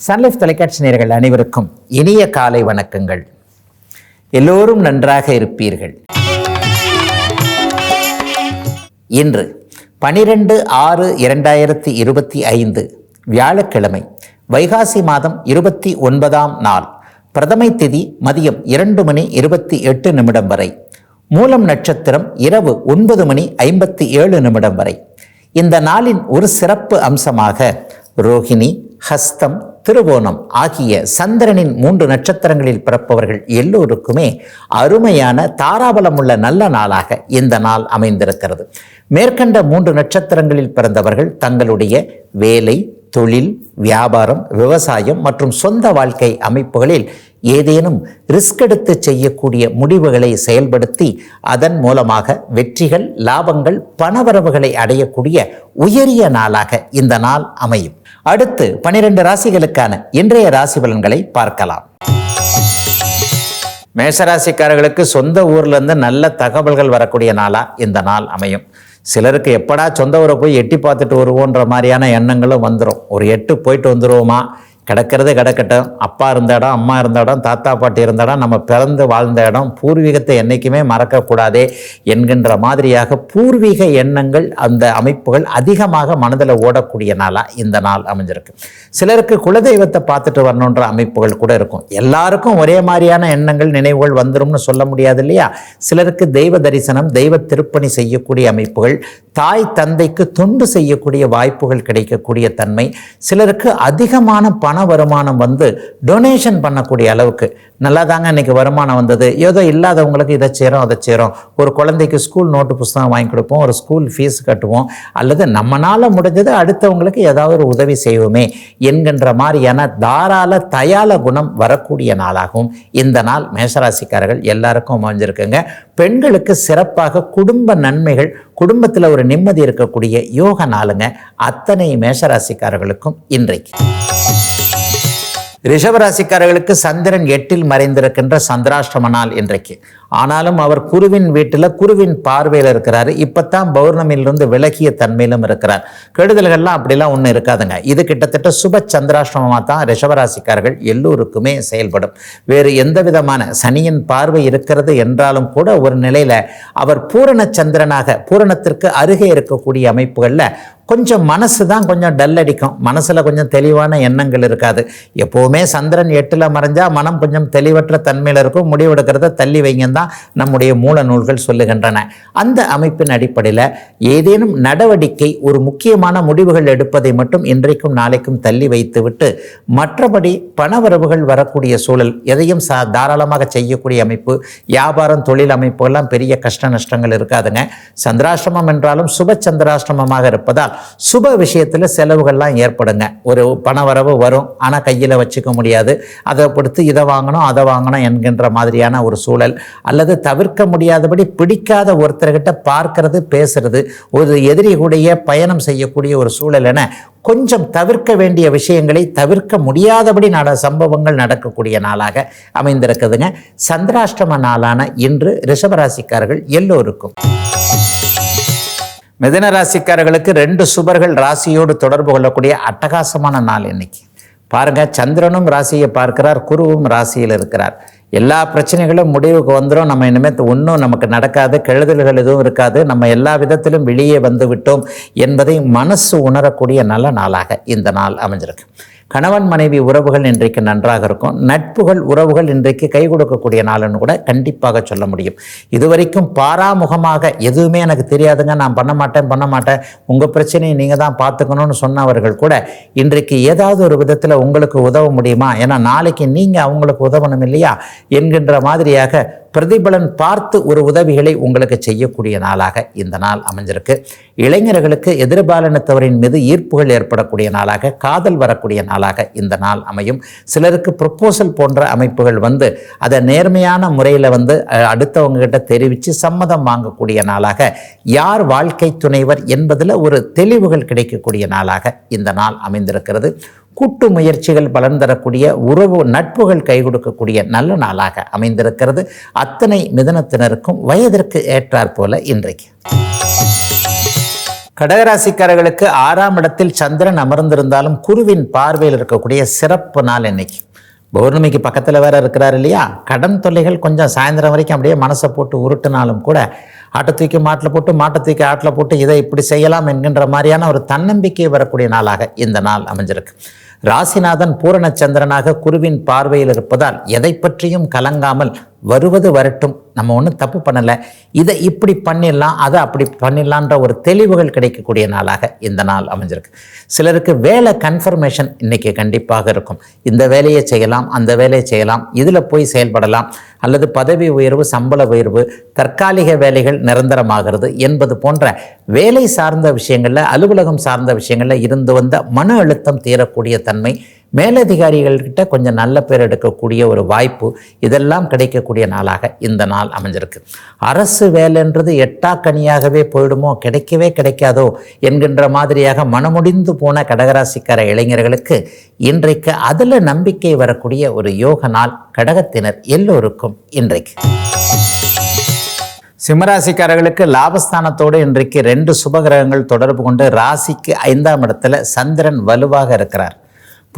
Sun Life தொலைக்காட்சி நேர்கள் அனைவருக்கும் இனிய காலை வணக்கங்கள். எல்லோரும் நன்றாக இருப்பீர்கள். இன்று பனிரெண்டு ஆறு இரண்டாயிரத்தி இருபத்தி ஐந்து வியாழக்கிழமை வைகாசி மாதம் இருபத்தி ஒன்பதாம் நாள் பிரதமை திதி மதியம் இரண்டு மணி இருபத்தி எட்டு நிமிடம் வரை மூலம் நட்சத்திரம் இரவு ஒன்பது மணி ஐம்பத்தி ஏழு நிமிடம் வரை. இந்த நாளின் ஒரு சிறப்பு அம்சமாக ரோகிணி ஹஸ்தம் திருவோணம் ஆகிய சந்திரனின் மூன்று நட்சத்திரங்களில் பிறப்பவர்கள் எல்லோருக்குமே அருமையான தாராபலமுள்ள நல்ல நாளாக இந்த நாள் அமைந்திருக்கிறது. மேற்கண்ட மூன்று நட்சத்திரங்களில் பிறந்தவர்கள் தங்களுடைய வேலை தொழில் வியாபாரம் விவசாயம் மற்றும் சொந்த வாழ்க்கை அமைப்புகளில் ஏதேனும் ரிஸ்க் எடுத்து செய்யக்கூடிய முடிவுகளை செயல்படுத்தி அதன் மூலமாக வெற்றிகள் லாபங்கள் பணவரவுகளை அடையக்கூடிய உயரிய நாளாக இந்த நாள் அமையும். அடுத்து பனிரெண்டு ராசிகளுக்கான இன்றைய ராசி பலன்களை பார்க்கலாம். மேஷராசிக்காரர்களுக்கு சொந்த ஊர்ல இருந்து நல்ல தகவல்கள் வரக்கூடிய நாளா இந்த நாள் அமையும். சிலருக்கு எப்படா சொந்த ஊரை போய் எட்டி பார்த்துட்டு வருவோன்ற மாதிரியான எண்ணங்களும் வந்துடும் ஒரு எட்டு போயிட்டு வந்துடுவோமா கிடக்கிறதே கிடக்கட்டும். அப்பா இருந்த இடம் அம்மா இருந்த இடம் தாத்தா பாட்டி இருந்த இடம் நம்ம பிறந்து வாழ்ந்த இடம் பூர்வீகத்தை என்றைக்குமே மறக்கக்கூடாதே என்கின்ற மாதிரியாக பூர்வீக எண்ணங்கள் அந்த அமைப்புகள் அதிகமாக மனதில் ஓடக்கூடிய நாளாக இந்த நாள் அமைஞ்சிருக்கு. சிலருக்கு குலதெய்வத்தை பார்த்துட்டு வரணுன்ற அமைப்புகள் கூட இருக்கும். எல்லாருக்கும் ஒரே மாதிரியான எண்ணங்கள் நினைவுகள் வந்துரும்னு சொல்ல முடியாது இல்லையா? சிலருக்கு தெய்வ தரிசனம் தெய்வ திருப்பணி செய்யக்கூடிய அமைப்புகள் தாய் தந்தைக்கு தொண்டு செய்யக்கூடிய வாய்ப்புகள் கிடைக்கக்கூடிய தன்மை சிலருக்கு அதிகமான பண வருமானம் வந்து டொனேஷன் பண்ணக்கூடிய அளவுக்கு. நல்லா தாங்க இன்றைக்கி வருமானம் வந்தது. ஏதோ இல்லாதவங்களுக்கு இதை செய்கிறோம் அதை செய்கிறோம் ஒரு குழந்தைக்கு ஸ்கூல் நோட்டு புஸ்தகம் வாங்கி கொடுப்போம் ஒரு ஸ்கூல் ஃபீஸ் கட்டுவோம். அல்லது நம்மளால் முடிஞ்சது அடுத்தவங்களுக்கு ஏதாவது ஒரு உதவி செய்வோமே என்கின்ற மாதிரியான தாராள தயால குணம் வரக்கூடிய நாளாகும் இந்த நாள் மேஷராசிக்காரர்கள் எல்லாருக்கும் அமைஞ்சிருக்குங்க. பெண்களுக்கு சிறப்பாக குடும்ப நன்மைகள் குடும்பத்தில் ஒரு நிம்மதி இருக்கக்கூடிய யோக நாளுங்க. அத்தனை மேஷராசிக்காரர்களுக்கும் இன்றைக்கு. ரிஷபராசிக்காரர்களுக்கு சந்திரன் எட்டில் மறைந்திருக்கின்ற சந்திராஷ்டம நாள் இன்றைக்கு. ஆனாலும் அவர் குருவின் வீட்டில் குருவின் பார்வையில் இருக்கிறாரு. இப்போத்தான் பௌர்ணமியிலிருந்து விலகிய தன்மையிலும் இருக்கிறார். கெடுதல்கள்லாம் அப்படிலாம் ஒன்றும் இருக்காதுங்க. இது கிட்டத்தட்ட சுப சந்திராஷ்டமமாக தான் ரிஷபராசிக்காரர்கள் எல்லோருக்குமே செயல்படும். வேறு எந்த விதமான சனியின் பார்வை இருக்கிறது என்றாலும் கூட ஒரு நிலையில் அவர் பூரண சந்திரனாக பூரணத்திற்கு அருகே இருக்கக்கூடிய அமைப்புகளில் கொஞ்சம் மனசு தான் கொஞ்சம் டல் அடிக்கும். மனசில் கொஞ்சம் தெளிவான எண்ணங்கள் இருக்காது. எப்போவுமே சந்திரன் எட்டில் மறைஞ்சால் மனம் கொஞ்சம் தெளிவற்ற தன்மையில் இருக்கும். முடிவெடுக்கிறத தள்ளி வைங்க. தான் நம்முடைய மூல நூல்கள் சொல்லுகின்றன. அந்த அமைப்பின் அடிப்படையில் ஏதேனும் நடவடிக்கை ஒரு முக்கியமான முடிவுகள் எடுப்பதை மட்டும் இன்றைக்கும் நாளைக்கும் தள்ளி வைத்துவிட்டு மற்றபடி பணவரவுகள் வரக்கூடிய சூழல் எதையும் சா தாராளமாக செய்யக்கூடிய அமைப்பு வியாபாரம் தொழில் அமைப்புகள்லாம் பெரிய கஷ்ட நஷ்டங்கள் இருக்காதுங்க. சந்திராசிரமம் என்றாலும் சுப சந்திராசிரமமாக இருப்பதால் சுப விஷயத்தில் செலவுகள்லாம் ஏற்படுங்க. ஒரு பணவரவு வரும் ஆனால் கையில் வச்சுக்க முடியாது. அதை பொறுத்து இதை வாங்கணும் அதை வாங்கணும் என்கின்ற மாதிரியான ஒரு சூழல் அல்லது தவிர்க்க முடியாதபடி பிடிக்காத ஒருத்தர்கிட்ட பார்க்கறது பேசுறது ஒரு எதிரி பயணம் செய்யக்கூடிய ஒரு சூழல் என கொஞ்சம் தவிர்க்க வேண்டிய விஷயங்களை தவிர்க்க முடியாதபடி நட சம்பவங்கள் நடக்கக்கூடிய நாளாக அமைந்திருக்குதுங்க. சந்திராஷ்டம நாளான இன்று ரிஷபராசிக்காரர்கள் எல்லோருக்கும். மிதன ராசிக்காரர்களுக்கு ரெண்டு சுபர்கள் ராசியோடு தொடர்பு கொள்ளக்கூடிய அட்டகாசமான நாள் இன்னைக்கு. பாருங்க சந்திரனும் ராசியை பார்க்கிறார் குருவும் ராசியில் இருக்கிறார். எல்லா பிரச்சனைகளும் முடிவுக்கு வந்துடும் நம்ம இனிமேல் ஒன்றும் நமக்கு நடக்காது. கெழுதல்கள் எதுவும் இருக்காது. நம்ம எல்லா விதத்திலும் வெளியே வந்து விட்டோம் என்பதை மனசு உணரக்கூடிய நல்ல நாளாக இந்த நாள் அமைஞ்சிருக்கு. கணவன் மனைவி உறவுகள் இன்றைக்கு நன்றாக இருக்கும். நட்புகள் உறவுகள் இன்றைக்கு கை கொடுக்கக்கூடிய நாள்னு கூட கண்டிப்பாக சொல்ல முடியும். இதுவரைக்கும் பாராமுகமாக எதுவுமே எனக்கு தெரியாதுங்க. நான் பண்ண மாட்டேன் பண்ண மாட்டேன். உங்கள் பிரச்சனையை நீங்கள் தான் பார்த்துக்கணும்னு சொன்னவர்கள் கூட இன்றைக்கு ஏதாவது ஒரு விதத்தில் உங்களுக்கு உதவ முடியுமா? ஏன்னா நாளைக்கு நீங்கள் அவங்களுக்கு உதவணும் இல்லையா? என்கின்ற மாதிரியாக பிரதிபலன் பார்த்து ஒரு உதவிகளை உங்களுக்கு செய்யக்கூடிய நாளாக இந்த நாள் அமைஞ்சிருக்கு. இளைஞர்களுக்கு எதிர்பாலினத்தவரின் மீது ஈர்ப்புகள் ஏற்படக்கூடிய நாளாக காதல் வரக்கூடிய நாளாக இந்த நாள் அமையும். சிலருக்கு ப்ரொப்போசல் போன்ற அமைப்புகள் வந்து அதை நேர்மையான முறையில் வந்து அடுத்தவங்க கிட்ட தெரிவித்து சம்மதம் வாங்கக்கூடிய நாளாக யார் வாழ்க்கை துணைவர் என்பதில் ஒரு தெளிவுகள் கிடைக்கக்கூடிய நாளாக இந்த நாள் அமைந்திருக்கிறது. கூட்டு முயற்சிகள் பலன் தரக்கூடிய உறவு நட்புகள் கை கொடுக்கக்கூடிய நல்ல நாளாக அமைந்திருக்கிறது. அத்தனை மிதனத்தினருக்கும் வயதிற்கு ஏற்றாற் போல இன்றைக்கு. கடகராசிக்காரர்களுக்கு ஆறாம் இடத்தில் சந்திரன் அமர்ந்திருந்தாலும் குருவின் பார்வையில் இருக்கக்கூடிய சிறப்பு நாள் இன்னைக்கு. பௌர்ணமிக்கு பக்கத்தில் வேற இருக்கிறார் இல்லையா? கடன் தொல்லைகள் கொஞ்சம் சாயந்தரம் வரைக்கும் அப்படியே மனசை போட்டு உருட்டுனாலும் கூட ஆட்டை தூக்கி மாட்டில் போட்டு மாட்டை தூக்கி ஆட்டில் போட்டு இதை இப்படி செய்யலாம் என்கின்ற மாதிரியான ஒரு தன்னம்பிக்கை வரக்கூடிய நாளாக இந்த நாள் அமைஞ்சிருக்கு. ராசிநாதன் பூரண சந்திரனாக குருவின் பார்வையில் இருப்பதால் எதை பற்றியும் கலங்காமல் வருவது வரட்டும். நம்ம ஒன்றும் தப்பு பண்ணலை. இதை இப்படி பண்ணிடலாம் அதை அப்படி பண்ணிடலான்ற ஒரு தெளிவுகள் கிடைக்கக்கூடிய நாளாக இந்த நாள் அமைஞ்சிருக்கு. சிலருக்கு வேலை கன்ஃபர்மேஷன் இன்றைக்கி கண்டிப்பாக இருக்கும். இந்த வேலையை செய்யலாம் அந்த வேலையை செய்யலாம் இதில் போய் செயல்படலாம் அல்லது பதவி உயர்வு சம்பள உயர்வு தற்காலிக வேலைகள் நிரந்தரமாகிறது என்பது போன்ற வேலை சார்ந்த விஷயங்களில் அலுவலகம் சார்ந்த விஷயங்களில் இருந்து வந்த மன அழுத்தம் தீரக்கூடிய தன்மை மேலதிகாரிகள்கிட்ட கொஞ்சம் நல்ல பேர் எடுக்கக்கூடிய ஒரு வாய்ப்பு இதெல்லாம் கிடைக்கக்கூடிய நாளாக இந்த நாள் அமைஞ்சிருக்கு. அரசு வேலைன்றது எட்டாக்கனியாகவே போயிடுமோ? கிடைக்கவே கிடைக்காதோ? என்கின்ற மாதிரியாக மனமுடிந்து போன கடகராசிக்கார இளைஞர்களுக்கு இன்றைக்கு அதில் நம்பிக்கை வரக்கூடிய ஒரு யோக நாள் கடகத்தினர் எல்லோருக்கும் இன்றைக்கு. சிம்மராசிக்காரர்களுக்கு லாபஸ்தானத்தோடு இன்றைக்கு ரெண்டு சுபகிரகங்கள் தொடர்பு கொண்டு ராசிக்கு ஐந்தாம் இடத்துல சந்திரன் வலுவாக இருக்கிறார்.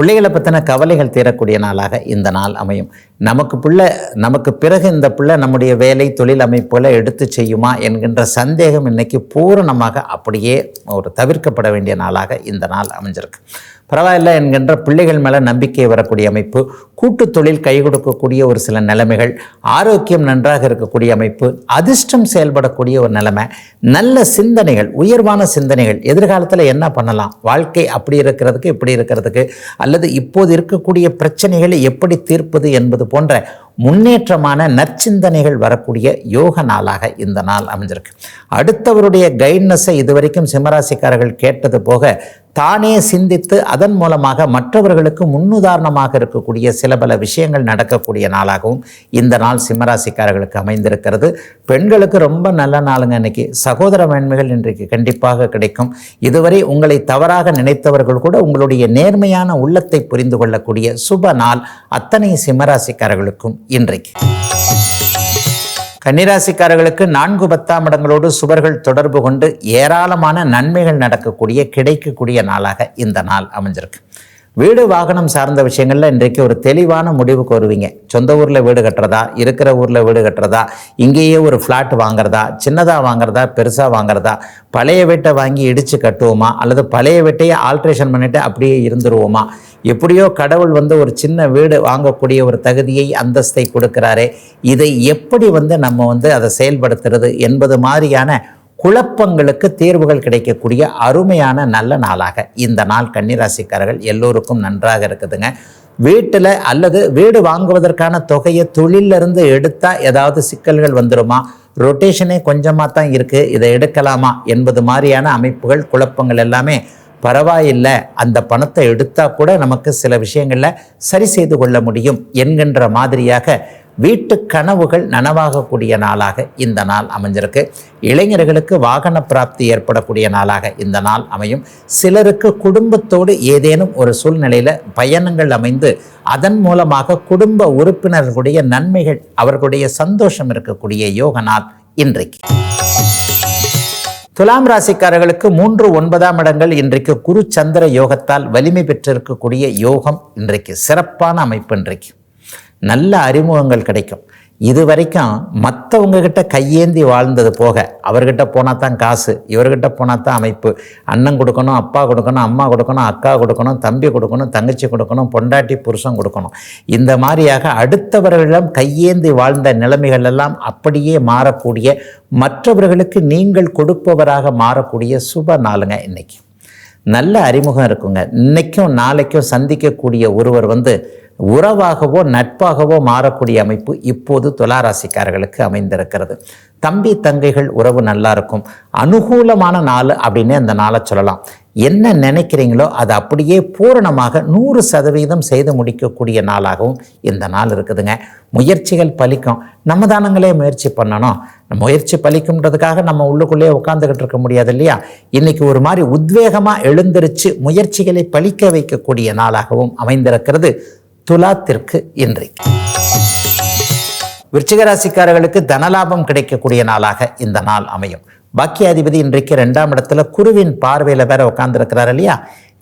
பிள்ளைகளை பற்றின கவலைகள் தீரக்கூடிய நாளாக இந்த நாள் அமையும். நமக்கு பிள்ளை நமக்கு பிறகு இந்த பிள்ளை நம்முடைய வேலை தொழில் அமைப்புகளை எடுத்து செய்யுமா என்கின்ற சந்தேகம் இன்னைக்கு பூரணமாக அப்படியே ஒரு தவிர்க்கப்பட வேண்டிய நாளாக இந்த நாள் அமைஞ்சிருக்கு. பரவாயில்ல என்கின்ற பிள்ளைகள் மேலே நம்பிக்கை வரக்கூடிய அமைப்பு கூட்டு தொழில் கை கொடுக்கக்கூடிய ஒரு சில நிலைமைகள் ஆரோக்கியம் நன்றாக இருக்கக்கூடிய அமைப்பு அதிர்ஷ்டம் செயல்படக்கூடிய ஒரு நிலைமை நல்ல சிந்தனைகள் உயர்வான சிந்தனைகள் எதிர்காலத்தில் என்ன பண்ணலாம் வாழ்க்கை அப்படி இருக்கிறதுக்கு இப்படி இருக்கிறதுக்கு அல்லது இப்போது இருக்கக்கூடிய பிரச்சனைகளை எப்படி தீர்ப்பது என்பது போன்ற முன்னேற்றமான நற்சிந்தனைகள் வரக்கூடிய யோக நாளாக இந்த நாள் அமைஞ்சிருக்கு. அடுத்தவருடைய கைட்னஸை இதுவரைக்கும் சிம்மராசிக்காரர்கள் கேட்டது போக தானே சிந்தித்து அதன் மூலமாக மற்றவர்களுக்கு முன்னுதாரணமாக இருக்கக்கூடிய சில பல விஷயங்கள் நடக்கக்கூடிய நாளாகவும் இந்த நாள் சிம்மராசிக்காரர்களுக்கு அமைந்திருக்கிறது. பெண்களுக்கு ரொம்ப நல்ல நாளுங்க இன்னைக்கு. சகோதர மேன்மைகள் இன்றைக்கு கண்டிப்பாக கிடைக்கும். இதுவரை உங்களை தவறாக நினைத்தவர்கள் கூட உங்களுடைய நேர்மையான உள்ளத்தை புரிந்து கொள்ளக்கூடிய சுப நாள் அத்தனை சிம்மராசிக்காரர்களுக்கும் இன்றைக்கு. கன்னிராசிக்காரர்களுக்கு நான்கு பத்தாம் இடங்களோடு சுவர்கள் தொடர்பு கொண்டு ஏராளமான நன்மைகள் நடக்கக்கூடிய கிடைக்கக்கூடிய நாளாக இந்த நாள் அமைஞ்சிருக்கு. வீடு வாகனம் சார்ந்த விஷயங்களில் இன்றைக்கு ஒரு தெளிவான முடிவுக்கு வருவீங்க சொந்த ஊரில் வீடு கட்டுறதா இருக்கிற ஊரில் வீடு கட்டுறதா இங்கேயே ஒரு ஃப்ளாட் வாங்குறதா சின்னதாக வாங்குறதா பெருசாக வாங்குறதா பழைய வீட்டை வாங்கி இடித்து கட்டுவோமா அல்லது பழைய வீட்டையே ஆல்ட்ரேஷன் பண்ணிவிட்டு அப்படியே இருந்துருவோமா எப்படியோ கடவுள் வந்து ஒரு சின்ன வீடு வாங்கக்கூடிய ஒரு தகுதியை அந்தஸ்தை கொடுக்கிறாரே. இதை எப்படி வந்து நம்ம வந்து அதை செயல்படுத்துறது என்பது மாதிரியான குழப்பங்களுக்கு தீர்வுகள் கிடைக்கக்கூடிய அருமையான நல்ல நாளாக இந்த நாள் கன்னிராசிக்காரர்கள் எல்லோருக்கும் நன்றாக இருக்குதுங்க. வீட்டில் அல்லது வீடு வாங்குவதற்கான தொகையை தொழிலிருந்து எடுத்தால் ஏதாவது சிக்கல்கள் வந்துருமா? ரொட்டேஷனே கொஞ்சமாக தான் இருக்குது இதை எடுக்கலாமா? என்பது மாதிரியான அமைப்புகள் குழப்பங்கள் எல்லாமே பரவாயில்லை அந்த பணத்தை எடுத்தால் கூட நமக்கு சில விஷயங்களில் சரி செய்து கொள்ள முடியும் என்கின்ற மாதிரியாக வீட்டு கனவுகள் நனவாகக்கூடிய நாளாக இந்த நாள் அமைஞ்சிருக்கு. இளைஞர்களுக்கு வாகன பிராப்தி ஏற்படக்கூடிய நாளாக இந்த நாள் அமையும். சிலருக்கு குடும்பத்தோடு ஏதேனும் ஒரு சூழ்நிலையில் பயணங்கள் அமைந்து அதன் மூலமாக குடும்ப உறுப்பினர்களுடைய நன்மைகள் அவர்களுடைய சந்தோஷம் இருக்கக்கூடிய யோக நாள் இன்றைக்கு. துலாம் ராசிக்காரர்களுக்கு மூன்று ஒன்பதாம் இடங்கள். இன்றைக்கு குரு சந்திர யோகத்தால் வலிமை பெற்றிருக்கக்கூடிய யோகம் இன்றைக்கு சிறப்பான அமைப்பு இன்றைக்கு. நல்ல அறிமுகங்கள் கிடைக்கும். இது வரைக்கும் மற்றவங்க கிட்ட கையேந்தி வாழ்ந்தது போக அவர்கிட்ட போனால் தான் காசு இவர்கிட்ட போனால் தான் அமைப்பு. அண்ணன் கொடுக்கணும் அப்பா கொடுக்கணும் அம்மா கொடுக்கணும் அக்கா கொடுக்கணும் தம்பி கொடுக்கணும் தங்கச்சி கொடுக்கணும் பொண்டாட்டி புருஷன் கொடுக்கணும். இந்த மாதிரியாக அடுத்தவர்களிடம் கையேந்தி வாழ்ந்த நிலைமைகள் எல்லாம் அப்படியே மாறக்கூடிய மற்றவர்களுக்கு நீங்கள் கொடுப்பவராக மாறக்கூடிய சுப நாளுங்க இன்னைக்கு. நல்ல அறிமுகம் இருக்குங்க. இன்னைக்கும் நாளைக்கும் சந்திக்கக்கூடிய ஒருவர் வந்து உறவாகவோ நட்பாகவோ மாறக்கூடிய அமைப்பு இப்போது துளாராசிக்காரர்களுக்கு அமைந்திருக்கிறது. தம்பி தங்கைகள் உறவு நல்லா இருக்கும். அனுகூலமான நாள் அப்படின்னு அந்த நாளை சொல்லலாம். என்ன நினைக்கிறீங்களோ அதை அப்படியே பூரணமாக நூறு சதவீதம் செய்து முடிக்கக்கூடிய நாளாகவும் இந்த நாள் இருக்குதுங்க. முயற்சிகள் பலிக்கும். நம்ம தானங்களே முயற்சி பண்ணணும். முயற்சி பலிக்கும்ன்றதுக்காக நம்ம உள்ளுக்குள்ளேயே உட்காந்துக்கிட்டு இருக்க முடியாது இல்லையா? இன்னைக்கு ஒரு மாதிரி உத்வேகமாக எழுந்திருச்சு முயற்சிகளை பலிக்க வைக்கக்கூடிய நாளாகவும் அமைந்திருக்கிறது. துலாத்திற்கு இன்றைக்கு விருச்சிகராசிக்காரர்களுக்கு தனலாபம் கிடைக்கக்கூடிய நாளாக இந்த நாள் அமையும். பாக்கியாதிபதி இன்றைக்கு ரெண்டாம் இடத்துல குருவின் பார்வையில் வேற உட்கார்ந்துருக்கிறார் இல்லையா?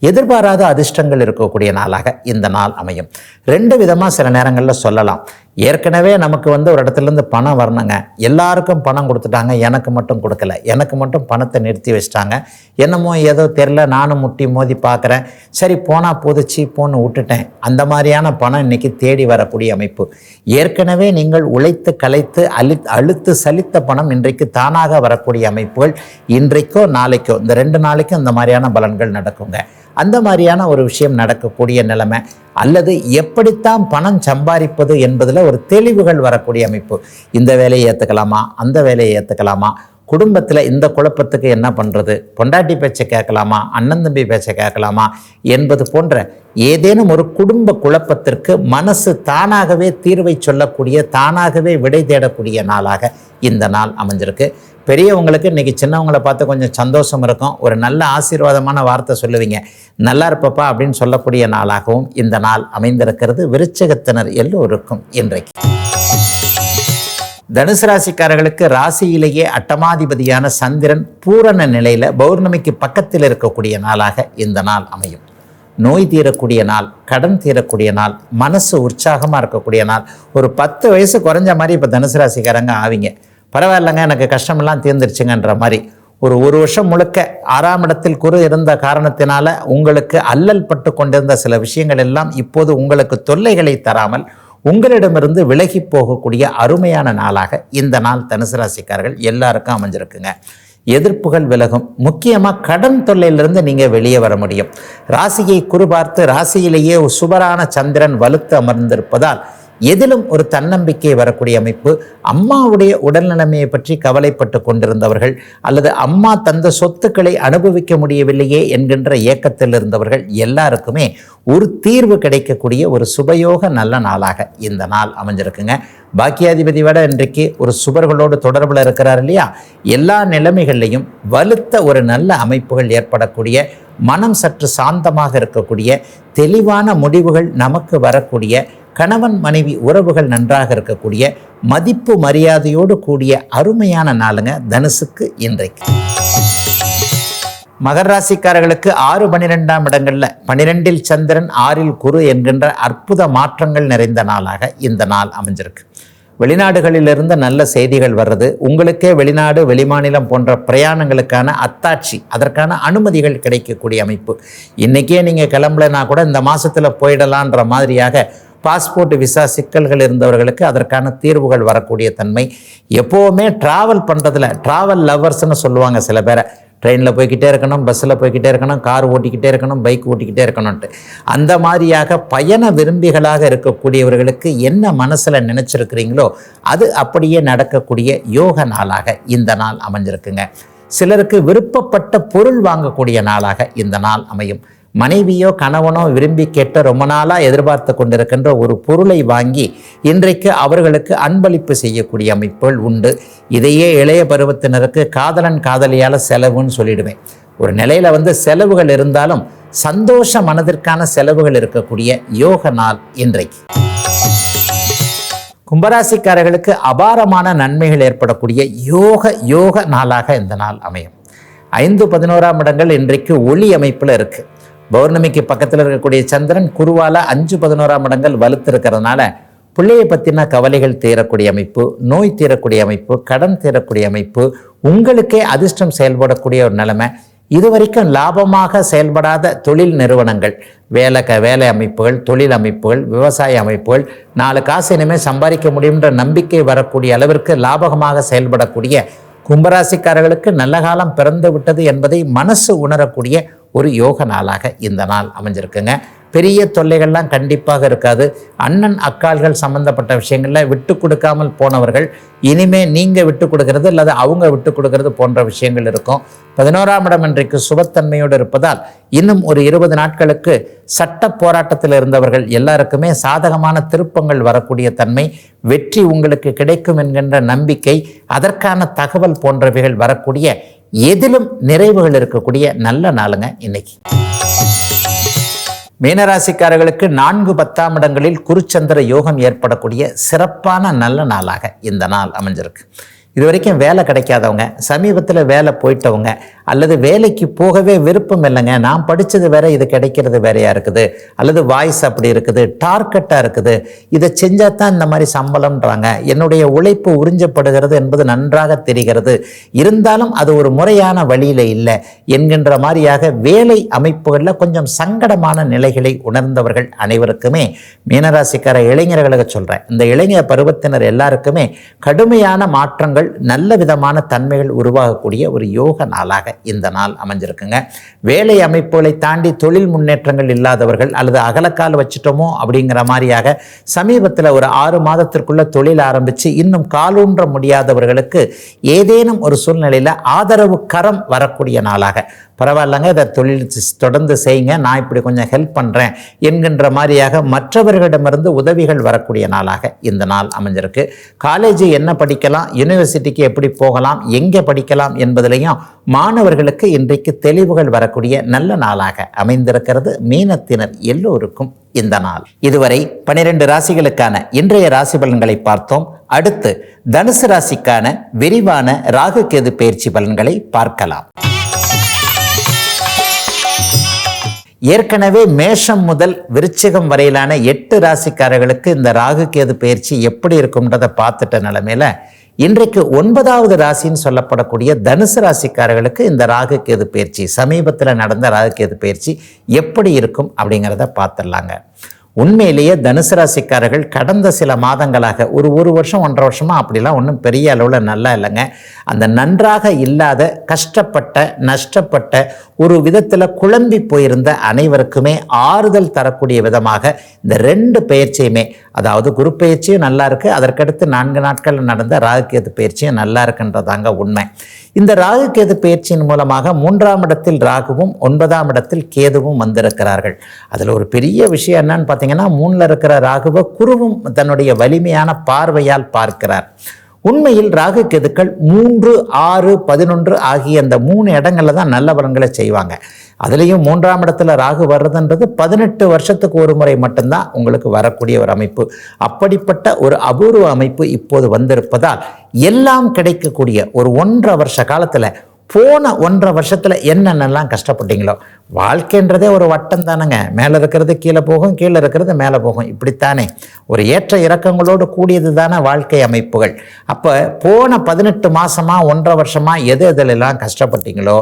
எதிர்பாராத அதிர்ஷ்டங்கள் இருக்கக்கூடிய நாளாக இந்த நாள் அமையும். ரெண்டு விதமாக சில நேரங்களில் சொல்லலாம். ஏற்கனவே நமக்கு வந்து ஒரு இடத்துலேருந்து பணம் வரணுங்க. எல்லாருக்கும் பணம் கொடுத்துட்டாங்க. எனக்கு மட்டும் கொடுக்கல. எனக்கு மட்டும் பணத்தை நிறுத்தி வச்சிட்டாங்க. என்னமோ ஏதோ தெரில நானும் முட்டி மோதி பார்க்குறேன். சரி போனால் போதுச்சு போன்னு விட்டுட்டேன். அந்த மாதிரியான பணம் இன்னைக்கு தேடி வரக்கூடிய அமைப்பு. ஏற்கனவே நீங்கள் உழைத்து கலைத்து அழி அழுத்து சலித்த பணம் இன்றைக்கு தானாக வரக்கூடிய அமைப்புகள். இன்றைக்கோ நாளைக்கோ இந்த ரெண்டு நாளைக்கும் இந்த மாதிரியான பலன்கள் நடக்குங்க. அந்த மாதிரியான ஒரு விஷயம் நடக்கக்கூடிய நிலைமை. அல்லது எப்படித்தான் பணம் சம்பாதிப்பது என்பதில் ஒரு தெளிவுகள் வரக்கூடிய அமைப்பு. இந்த வேலையை ஏற்றுக்கலாமா அந்த வேலையை ஏற்றுக்கலாமா குடும்பத்தில் இந்த குழப்பத்துக்கு என்ன பண்ணுறது பொண்டாட்டி பேச்சை கேட்கலாமா? அண்ணன் தம்பி பேச்சை கேட்கலாமா? என்பது போன்ற ஏதேனும் ஒரு குடும்ப குழப்பத்திற்கு மனசு தானாகவே தீர்வை சொல்லக்கூடிய தானாகவே விடை தேடக்கூடிய நாளாக இந்த நாள் அமைஞ்சிருக்கு. பெரியவங்களுக்கு இன்றைக்கி சின்னவங்களை பார்த்து கொஞ்சம் சந்தோஷம் இருக்கும். ஒரு நல்ல ஆசீர்வாதமான வார்த்தை சொல்லுவீங்க. நல்லா இருப்பப்பா அப்படின்னு சொல்லக்கூடிய நாளாகவும் இந்த நாள் அமைந்திருக்கிறது. விருச்சகத்தினர் எல்லோருக்கும் இன்றைக்கு. தனுசு ராசிக்காரர்களுக்கு ராசியிலேயே அட்டமாதிபதியான சந்திரன் பூரண நிலையில் பௌர்ணமிக்கு பக்கத்தில் இருக்கக்கூடிய நாளாக இந்த நாள் அமையும். நோய் தீரக்கூடிய நாள் கடன் தீரக்கூடிய நாள் மனசு உற்சாகமாக இருக்கக்கூடிய நாள். ஒரு பத்து வயசு குறைஞ்ச மாதிரி இப்போ தனுசு ராசிக்காரங்க ஆவீங்க. பரவாயில்லைங்க எனக்கு கஷ்டமெல்லாம் தீர்ந்துருச்சுங்கன்ற மாதிரி. ஒரு ஒரு வருஷம் முழுக்க ஆறாம் இடத்தில் குறு இருந்த காரணத்தினால உங்களுக்கு அல்லல் பட்டு கொண்டிருந்த சில விஷயங்கள் எல்லாம் இப்போது உங்களுக்கு தொல்லைகளை தராமல் உங்களிடமிருந்து விலகி போகக்கூடிய அருமையான நாளாக இந்த நாள் தனுசு ராசிக்காரர்கள் எல்லாருக்கும் அமைஞ்சிருக்குங்க. எதிர்ப்புகள் விலகும். முக்கியமாக கடன் தொல்லையிலிருந்து நீங்கள் வெளியே வர முடியும். ராசியை குறிபார்த்து ராசியிலேயே சுபரான சந்திரன் வலுத்து அமர்ந்திருப்பதால் எதிலும் ஒரு தன்னம்பிக்கை வரக்கூடிய அமைப்பு அம்மாவுடைய உடல் நிலைமையை பற்றி கவலைப்பட்டு கொண்டிருந்தவர்கள் அல்லது அம்மா தந்த சொத்துக்களை அனுபவிக்க முடியவில்லையே என்கின்ற ஏக்கத்தில் இருந்தவர்கள் எல்லாருக்குமே ஒரு தீர்வு கிடைக்கக்கூடிய ஒரு சுபயோக நல்ல நாளாக இந்த நாள் அமைஞ்சிருக்குங்க. பாக்கியாதிபதி விட இன்றைக்கு ஒரு சுபர்களோடு தொடர்பில் இருக்கிறார் இல்லையா? எல்லா நிலைமைகள்லையும் வலுத்த ஒரு நல்ல அமைப்புகள் ஏற்படக்கூடிய மனம் சற்று சாந்தமாக இருக்கக்கூடிய தெளிவான முடிவுகள் நமக்கு வரக்கூடிய கணவன் மனைவி உறவுகள் நன்றாக இருக்கக்கூடிய மதிப்பு மரியாதையோடு கூடிய அருமையான நாளுங்க தனுசுக்கு இன்றைக்கு. மகர ராசிக்காரர்களுக்கு ஆறு பன்னிரெண்டாம் இடங்களில் பன்னிரெண்டில் சந்திரன் ஆறில் குரு என்கின்ற அற்புத மாற்றங்கள் நிறைந்த நாளாக இந்த நாள் அமைஞ்சிருக்கு. வெளிநாடுகளிலிருந்து நல்ல செய்திகள் வர்றது உங்களுக்கே வெளிநாடு வெளிமாநிலம் போன்ற பிரயாணங்களுக்கான அத்தாட்சி அதற்கான அனுமதிகள் கிடைக்கக்கூடிய அமைப்பு. இன்றைக்கே நீங்கள் கிளம்பலைன்னா கூட இந்த மாதத்தில் போயிடலான்ற மாதிரியாக பாஸ்போர்ட் விசா சிக்கல்கள் இருந்தவர்களுக்கு அதற்கான தீர்வுகள் வரக்கூடிய தன்மை. எப்போவுமே ட்ராவல் பண்ணுறதுல ட்ராவல் லவ்வர்ஸ்னு சொல்லுவாங்க சில பேரை. ட்ரெயினில் போய்கிட்டே இருக்கணும் பஸ்ஸில் போய்கிட்டே இருக்கணும் கார் ஓட்டிக்கிட்டே இருக்கணும் பைக் ஓட்டிக்கிட்டே இருக்கணும்ன்ட்டு. அந்த மாதிரியாக பயண விரும்பிகளாக இருக்கக்கூடியவர்களுக்கு என்ன மனசில் நினச்சிருக்கிறீங்களோ அது அப்படியே நடக்கக்கூடிய யோக நாளாக இந்த நாள் அமைஞ்சிருக்குங்க. சிலருக்கு விருப்பப்பட்ட பொருள் வாங்கக்கூடிய நாளாக இந்த நாள் அமையும். மனைவியோ கணவனோ விரும்பி கேட்ட ரொம்ப நாளாக எதிர்பார்த்து கொண்டிருக்கின்ற ஒரு பொருளை வாங்கி இன்றைக்கு அவர்களுக்கு அன்பளிப்பு செய்யக்கூடிய அமைப்புகள் உண்டு. இதையே இளைய பருவத்தினருக்கு காதலன் காதலியால் செலவுன்னு சொல்லிடுவேன். ஒரு நிலையில் வந்து செலவுகள் இருந்தாலும் சந்தோஷ மனதிற்கான செலவுகள் இருக்கக்கூடிய யோக நாள் இன்றைக்கு. கும்பராசிக்காரர்களுக்கு அபாரமான நன்மைகள் ஏற்படக்கூடிய யோக யோக நாளாக இந்த நாள் அமையும். ஐந்து பதினோராம் இடங்கள் இன்றைக்கு ஒளி அமைப்பில் இருக்குது பௌர்ணமிக்கு பக்கத்தில் இருக்கக்கூடிய சந்திரன் குருவால் அஞ்சு பதினோராம் இடங்கள் வலுத்திருக்கிறதுனால பிள்ளையை பற்றின கவலைகள் தீரக்கூடிய அமைப்பு நோய் தீரக்கூடிய அமைப்பு கடன் தீரக்கூடிய அமைப்பு உங்களுக்கே அதிர்ஷ்டம் செயல்படக்கூடிய ஒரு நிலைமை. இதுவரைக்கும் லாபமாக செயல்படாத தொழில் நிறுவனங்கள் வேலை க வேலை அமைப்புகள் தொழில் அமைப்புகள் விவசாய அமைப்புகள் நாலு காசு இனிமேல் சம்பாதிக்க முடியுன்ற நம்பிக்கை வரக்கூடிய அளவிற்கு லாபகமாக செயல்படக்கூடிய கும்பராசிக்காரர்களுக்கு நல்ல காலம் பிறந்து விட்டது என்பதை மனசு உணரக்கூடிய ஒரு யோக நாளாக இந்த நாள் அமைஞ்சிருக்குங்க. பெரிய தொல்லைகள்லாம் கண்டிப்பாக இருக்காது. அண்ணன் அக்கால்கள் சம்பந்தப்பட்ட விஷயங்களில் விட்டு கொடுக்காமல் போனவர்கள் இனிமே நீங்கள் விட்டு கொடுக்கறது அல்லது அவங்க விட்டு கொடுக்கறது போன்ற விஷயங்கள் இருக்கும். பதினோராம் இடம் இன்றைக்கு சுபத்தன்மையோடு இருப்பதால் இன்னும் ஒரு இருபது நாட்களுக்கு சட்ட போராட்டத்தில் இருந்தவர்கள் எல்லாருக்குமே சாதகமான திருப்பங்கள் வரக்கூடிய தன்மை வெற்றி உங்களுக்கு கிடைக்கும் என்கின்ற நம்பிக்கை அதற்கான தகவல் போன்றவைகள் வரக்கூடிய எதிலும் நிறைவுகள் இருக்கக்கூடிய நல்ல நாளுங்க இன்னைக்கு. மீனராசிக்காரர்களுக்கு நான்கு பத்தாம் இடங்களில் குருச்சந்திர யோகம் ஏற்படக்கூடிய சிறப்பான நல்ல நாளாக இந்த நாள் அமைஞ்சிருக்கு. இது வரைக்கும் வேலை கிடைக்காதவங்க சமீபத்தில் வேலை போயிட்டவங்க அல்லது வேலைக்கு போகவே விருப்பம் இல்லைங்க. நான் படித்தது வேற இது கிடைக்கிறது வேறையாக இருக்குது. அல்லது வாய்ஸ் அப்படி இருக்குது டார்கெட்டாக இருக்குது. இதை செஞ்சால் தான் இந்த மாதிரி சம்பளம்ன்றாங்க. என்னுடைய உழைப்பு உறிஞ்சப்படுகிறது என்பது நன்றாக தெரிகிறது. இருந்தாலும் அது ஒரு முறையான வழியில் இல்லை என்கின்ற மாதிரியாக வேலை அமைப்புகளில் கொஞ்சம் சங்கடமான நிலைகளை உணர்ந்தவர்கள் அனைவருக்குமே மீனராசிக்கார இளைஞர்களுக்கு சொல்கிறேன் இந்த இளைஞர் பருவத்தினர் எல்லாருக்குமே கடுமையான மாற்றங்கள் நல்ல விதமான தன்மைகள் உருவாகக்கூடிய ஒரு யோக நாளாக இந்த நாள் அமைஞ்சிருக்குங்க. வேலை அமைப்புகளை தாண்டி தொழில் முன்னேற்றங்கள் இல்லாதவர்கள் அல்லது அகலக்கால் வச்சுட்டோமோ அப்படிங்கிற மாதிரியாக சமீபத்தில் ஒரு ஆறு மாதத்திற்குள்ள தொழில் ஆரம்பித்து இன்னும் காலூன்ற முடியாதவர்களுக்கு ஏதேனும் ஒரு சூழ்நிலையில் ஆதரவு கரம் வரக்கூடிய நாளாக பரவாயில்லங்க இதை தொழில் தொடர்ந்து செய்யுங்க நான் இப்படி கொஞ்சம் ஹெல்ப் பண்ணுறேன் என்கின்ற மாதிரியாக மற்றவர்களிடமிருந்து உதவிகள் வரக்கூடிய நாளாக இந்த நாள் அமைஞ்சிருக்கு. காலேஜ் என்ன படிக்கலாம் யூனிவர்சிட்டிக்கு எப்படி போகலாம் எங்கே படிக்கலாம் என்பதிலையும் மாணவர்களுக்கு இன்றைக்கு தெளிவுகள் வரக்கூடிய நல்ல நாளாக அமைந்திருக்கிறது. மீனத்தினர் எல்லோருக்கும் இந்த நாள். இதுவரை பனிரெண்டு ராசிகளுக்கான இன்றைய ராசி பலன்களை பார்த்தோம். அடுத்து தனுசு ராசிக்கான விரிவான ராகு கேது பயிற்சி பலன்களை பார்க்கலாம். ஏற்கனவே மேஷம் முதல் விருச்சிகம் வரையிலான எட்டு ராசிக்காரர்களுக்கு இந்த ராகு கேது பயிற்சி எப்படி இருக்கும்ன்றதை பார்த்துட்ட நிலமையில இன்றைக்கு ஒன்பதாவது ராசின்னு சொல்லப்படக்கூடிய தனுசு ராசிக்காரர்களுக்கு இந்த ராகு கேது பயிற்சி சமீபத்தில் நடந்த ராகு கேது பயிற்சி எப்படி இருக்கும் அப்படிங்கிறத பார்த்துடலாங்க. உண்மையிலேயே தனுசு ராசிக்காரர்கள் கடந்த சில மாதங்களாக ஒரு ஒரு வருஷம் ஒன்றரை வருஷமாக அப்படிலாம் ஒன்றும் பெரிய அளவில் நல்லா இல்லைங்க. அந்த நன்றாக இல்லாத கஷ்டப்பட்ட நஷ்டப்பட்ட ஒரு விதத்தில் குழம்பி போயிருந்த அனைவருக்குமே ஆறுதல் தரக்கூடிய விதமாக இந்த ரெண்டு பயிற்சியுமே அதாவது குரு பயிற்சியும் நல்லா இருக்குது அதற்கடுத்து நான்கு நாட்கள் நடந்த ராகுகேது பயிற்சியும் நல்லா இருக்குன்றதாங்க உண்மை. இந்த ராகுகேது பயிற்சியின் மூலமாக மூன்றாம் இடத்தில் ராகுவும் ஒன்பதாம் இடத்தில் கேதுவும் வந்திருக்கிறார்கள். அதில் ஒரு பெரிய விஷயம் என்னன்னு பார்த்தீங்கன்னா மூணில் இருக்கிற ராகுவை குருவும் தன்னுடைய வலிமையான பார்வையால் பார்க்கிறார். உண்மையில் ராகு கெதுக்கள் மூன்று ஆறு பதினொன்று ஆகிய அந்த மூணு இடங்களில் தான் நல்ல பலன்களை செய்வாங்க. அதுலேயும் மூன்றாம் இடத்துல ராகு வர்றதுன்றது பதினெட்டு வருஷத்துக்கு ஒரு முறை மட்டும்தான் உங்களுக்கு வரக்கூடிய ஒரு அமைப்பு. அப்படிப்பட்ட ஒரு அபூர்வ அமைப்பு இப்போது வந்திருப்பதால் எல்லாம் கிடைக்கக்கூடிய ஒரு ஒன்றரை வருஷ காலத்தில் போன ஒன்றரை வருஷத்தில் என்னென்னலாம் கஷ்டப்பட்டீங்களோ வாழ்க்கைன்றதே ஒரு வட்டம் தானேங்க. மேலே இருக்கிறது கீழே போகும் கீழே இருக்கிறது மேலே போகும். இப்படித்தானே. ஒரு ஏற்ற இறக்கங்களோடு கூடியது தானே வாழ்க்கை அமைப்புகள். அப்போ போன பதினெட்டு மாதமாக ஒன்றரை வருஷமாக எது எதிலெல்லாம் கஷ்டப்பட்டீங்களோ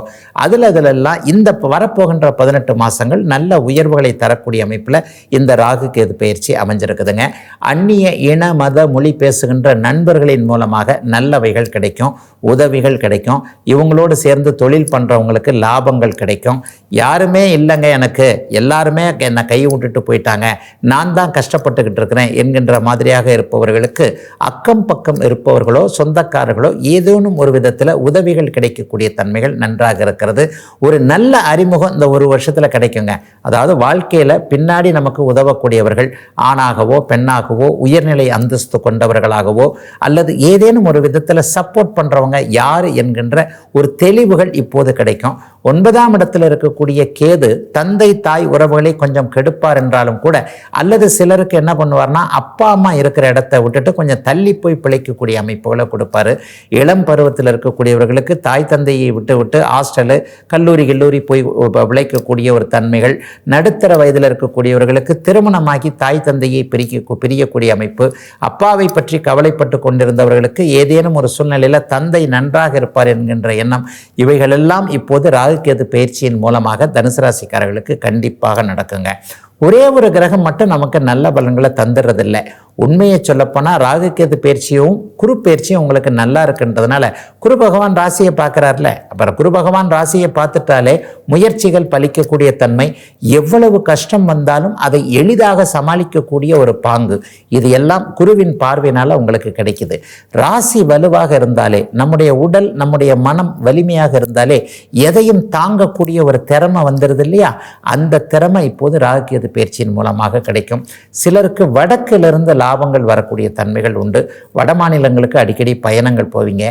அதில் அதிலெல்லாம் இந்த வரப்போகின்ற பதினெட்டு மாதங்கள் நல்ல உயர்வுகளை தரக்கூடிய அமைப்பில் இந்த ராகு கேது பயிற்சி அமைஞ்சிருக்குதுங்க. அந்நிய இன மத மொழி பேசுகின்ற நண்பர்களின் மூலமாக நல்லவைகள் கிடைக்கும் உதவிகள் கிடைக்கும். இவங்களோடு சேர்ந்து தொழில் பண்ணுறவங்களுக்கு லாபங்கள் கிடைக்கும். யார் யாருமே இல்லைங்க எனக்கு. எல்லாருமே என்னை கையை விட்டுட்டு போயிட்டாங்க. நான் தான் கஷ்டப்பட்டுக்கிட்டு இருக்கிறேன் என்கின்ற மாதிரியாக இருப்பவர்களுக்கு அக்கம் பக்கம் இருப்பவர்களோ சொந்தக்காரர்களோ ஏதேனும் ஒரு விதத்தில் உதவிகள் கிடைக்கக்கூடிய தன்மைகள் நன்றாக இருக்கிறது. ஒரு நல்ல அறிமுகம் இந்த ஒரு வருஷத்தில் கிடைக்குங்க. அதாவது வாழ்க்கையில் பின்னாடி நமக்கு உதவக்கூடியவர்கள் ஆணாகவோ பெண்ணாகவோ உயர்நிலை அந்தஸ்து கொண்டவர்களாகவோ அல்லது ஏதேனும் ஒரு விதத்தில் சப்போர்ட் பண்ணுறவங்க யார் என்கின்ற ஒரு தெளிவுகள் இப்போது கிடைக்கும். ஒன்பதாம் இடத்தில் இருக்கக்கூடிய கேது தந்தை தாய் உறவுகளை கொஞ்சம் கெடுப்பார் என்றாலும் கூட அல்லது சிலருக்கு என்ன பண்ணுவார்னா அப்பா அம்மா இருக்கிற இடத்த விட்டுட்டு கொஞ்சம் தள்ளி போய் பிழைக்கக்கூடிய அமைப்புகளை கொடுப்பாரு. இளம் பருவத்தில் இருக்கக்கூடியவர்களுக்கு தாய் தந்தையை விட்டு விட்டு ஹாஸ்டலு கல்லூரி கல்லூரி போய் பிழைக்கக்கூடிய ஒரு தன்மைகள் நடுத்தர வயதில் இருக்கக்கூடியவர்களுக்கு திருமணமாகி தாய் தந்தையை பிரிக்க பிரியக்கூடிய அமைப்பு அப்பாவை பற்றி கவலைப்பட்டு கொண்டிருந்தவர்களுக்கு ஏதேனும் ஒரு சூழ்நிலையில் தந்தை நன்றாக இருப்பார் என்கின்ற எண்ணம் இவைகளெல்லாம் இப்போது ராகுகேது பயிற்சியின் மூலமாக தனுசு ராசிக்காரர்களுக்கு கண்டிப்பாக நடக்குங்க. ஒரே ஒரு கிரகம் மட்டும் நமக்கு நல்ல பலன்களை தந்துடுறதில்லை. உண்மையை சொல்லப்போனால் ராகுக்கேது பயிற்சியும் குரு பயிற்சியும் உங்களுக்கு நல்லா இருக்குன்றதுனால குரு பகவான் ராசியை பார்க்குறாருல. அப்புறம் குரு பகவான் ராசியை பார்த்துட்டாலே முயற்சிகள் பலிக்கக்கூடிய தன்மை எவ்வளவு கஷ்டம் வந்தாலும் அதை எளிதாக சமாளிக்கக்கூடிய ஒரு பாங்கு. இது எல்லாம் குருவின் பார்வையினால் உங்களுக்கு கிடைக்குது. ராசி வலுவாக இருந்தாலே நம்முடைய உடல் நம்முடைய மனம் வலிமையாக இருந்தாலே எதையும் தாங்கக்கூடிய ஒரு திறமை வந்துடுது இல்லையா? அந்த திறமை இப்போது ராகுக்கேது இது பயிற்சியின் மூலமாக கிடைக்கும். சிலருக்கு வடக்கிலிருந்து லாபங்கள் வரக்கூடிய தன்மைகள் உண்டு. வட மாநிலங்களுக்கு அடிக்கடி பயணங்கள் போவீங்க.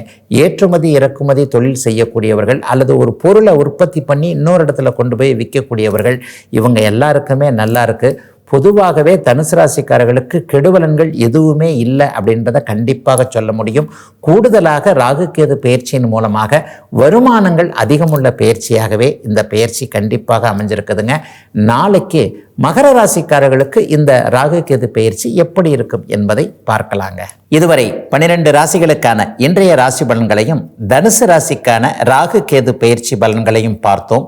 ஏற்றுமதி இறக்குமதி தொழில் செய்யக்கூடியவர்கள் அல்லது ஒரு பொருளை உற்பத்தி பண்ணி இன்னொரு இடத்துல கொண்டு போய் விற்கக்கூடியவர்கள். இவங்க எல்லாருக்குமே நல்லா இருக்கு. பொதுவாகவே தனுசு ராசிக்காரர்களுக்கு கெடுபலன்கள் எதுவுமே இல்லை அப்படின்றத கண்டிப்பாக சொல்ல முடியும். கூடுதலாக ராகுக்கேது பயிற்சியின் மூலமாக வருமானங்கள் அதிகமுள்ள பயிற்சியாகவே இந்த பயிற்சி கண்டிப்பாக அமைஞ்சிருக்குதுங்க. நாளைக்கு மகர ராசிக்காரர்களுக்கு இந்த ராகுகேது பயிற்சி எப்படி இருக்கும் என்பதை பார்க்கலாங்க. இதுவரை பனிரெண்டு ராசிகளுக்கான இன்றைய ராசி பலன்களையும் தனுசு ராசிக்கான ராகு கேது பயிற்சி பலன்களையும் பார்த்தோம்.